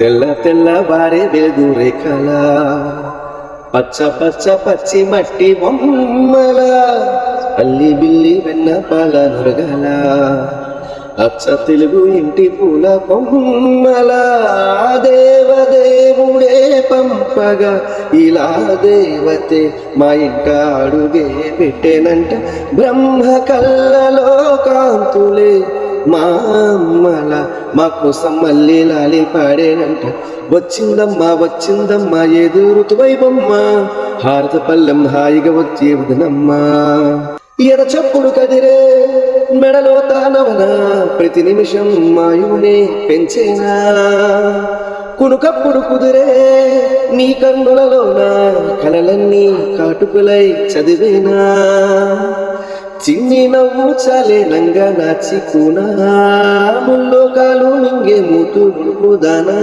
తెల్ల తెల్ల వారే వెలుగు రేఖల పచ్చ పచ్చ పచ్చి మట్టి బొమ్మల. అల్లి బిల్లి వెన్న పాల నురగల. అచ్చ తెలుగు ఇంటి పూల బొమ్మల. దేవదేవుడే పంపగా ఇలా దేవతే మా ఇంట అడుగే పెట్టేనంట. బ్రహ్మ కళ్ళలో కాంతులే. మా అమ్మల మా కోసం మళ్ళీ లాలి పాడేనంట. వచ్చిందమ్మా వచ్చిందమ్మా ఎదురు బొమ్మ హారత పల్లెం హాయిగా వచ్చే వదనమ్మా. ఎద చప్పుడు కదిరే మెడలో తానవనా? ప్రతి నిమిషం మాయునే పెంచేనా? కునుకప్పుడు కుదిరే నీ కన్నులలోన? కలలన్నీ కాటుకులై చదివేనా? చిన్ని నవ్వు చాలే నంగా నాచి కూనా. ముల్లో కాలు మింగే మూతు దానా.